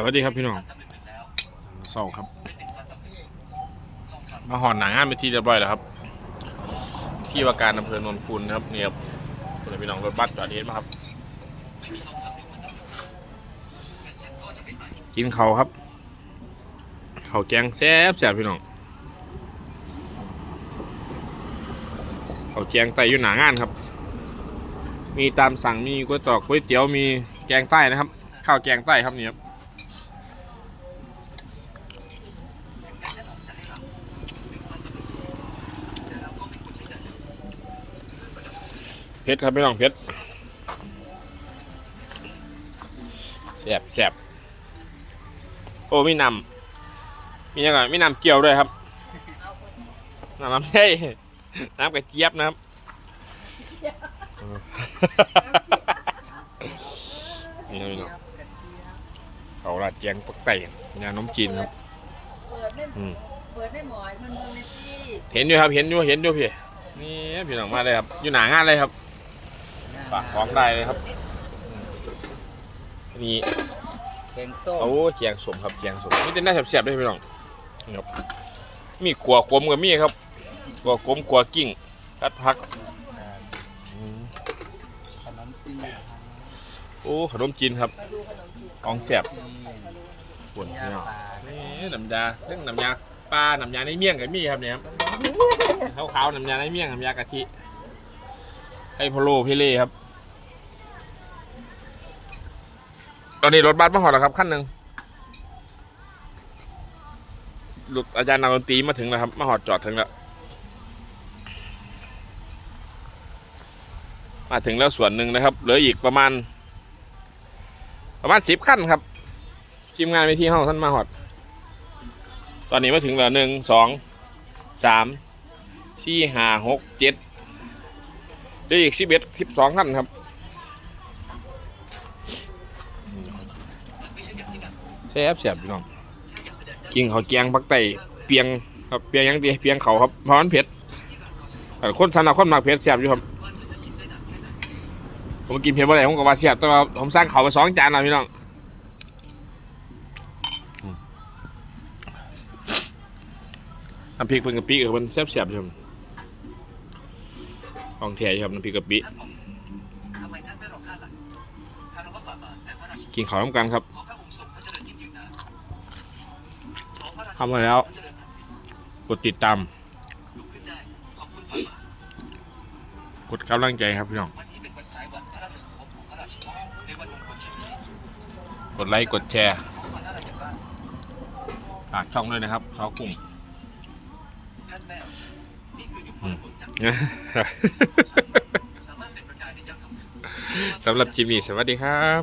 สวัสดีครับพี่น้องเศร้าครับ มาหอนหนังงานไปที่เรียบร้อยแล้วครับ ที่ว่าการอำเภอโนนคูนนะครับเนี่ยครับคุณพี่น้องรถบัสจอดเห็นไหมครับ กินเขาครับเขาแกงแซ่บแซ่บพี่น้องเขาแกงไตอยู่หนางานครับ มีตามสั่งมีก๋วยตอกก๋วยเตี๋ยวมีแกงใต้นะครับ ข้าวแกงใต้ครับนี่ครับ ผ็ดครับไม่ต้องเผ็ดแซ่บแซ่บโอ้มีน้ำมียังไงมีน้ำเกี่ยวด้วยครับน้ำน้ำใช่น้ำกระเจี๊ยบนะครับนี่ครับพี่น้องเขาลาดแจงปักไต่ยาน้มจีนครับเปิดไม่อืมเปิดไม่หมอยมันเมืองในที่เห็นอยู่ครับเห็นอยู่เห็นอยู่พี่นี่พี่น้องมาเลยครับ อยู่หนางานเลยครับ ฝากของได้เลยครับนี่แกงส้มโอ้แกงสมครับแกงสมนี่จะน่าแซ่บๆด้วยพี่น้องนี่ครับมีขัวกลมกับมีครับขัวกลมขัวกิ้งตัดผักอืมขนมจีนโอ้ขนมจีนครับมาดูขนมจีนของแซ่บที่ปวดยาพี่น้องป่านี่น้ำยาเรื่องน้ำยาปลาน้ำยาในเมี่ยงกับมีครับเนี่ยครับขาวๆน้ำยาในเมี่ยงน้ำยากะทิ ไอพโลพี่เล่ครับ ตอนนี้รถบัสมาหอดแล้วครับขั้นหนึ่งรถอาจารย์นักดนตรีมาถึงแล้วครับ มาหอดจอดถึงแล้ว มาถึงแล้วส่วนหนึ่งนะครับ เหลืออีกประมาณ ประมาณสิบขั้นครับทีมงานไปที่ห้องท่านมาหอด ตอนนี้มาถึงแล้วหนึ่งสองสามสี่ห้าหกเจ็ด ได้อีกสิบเอ็ดสิบสองท่านครับแซ่บแซ่บพี่น้องกินเขาวแกงปักไตเปียงครับเปียงหยังดีเปียงเขาครับเพราะมันเผ็ดแต่คนสันนะคนมากเผ็ดแซ่บอยู่ครับผมกินเผ็ดเมื่อไหร่ผมก็ว่าแซ่บแต่ว่าผมสร้างเขาวไปสองจานแล้วพี่น้องน้ำพริกเป็นกะปิกับมันแซ่บๆใช่ไหม ของแท้ครับน้ำพริกกะปิกินข้าวน้ำกันครับทำมาแล้ว กดติดตาม กดกำลังใจครับพี่น้อง กดไลค์กดแชร์ฝากช่องด้วยนะครับช่องกุ้ง สำหรับจิมมี่สวัสดีครับ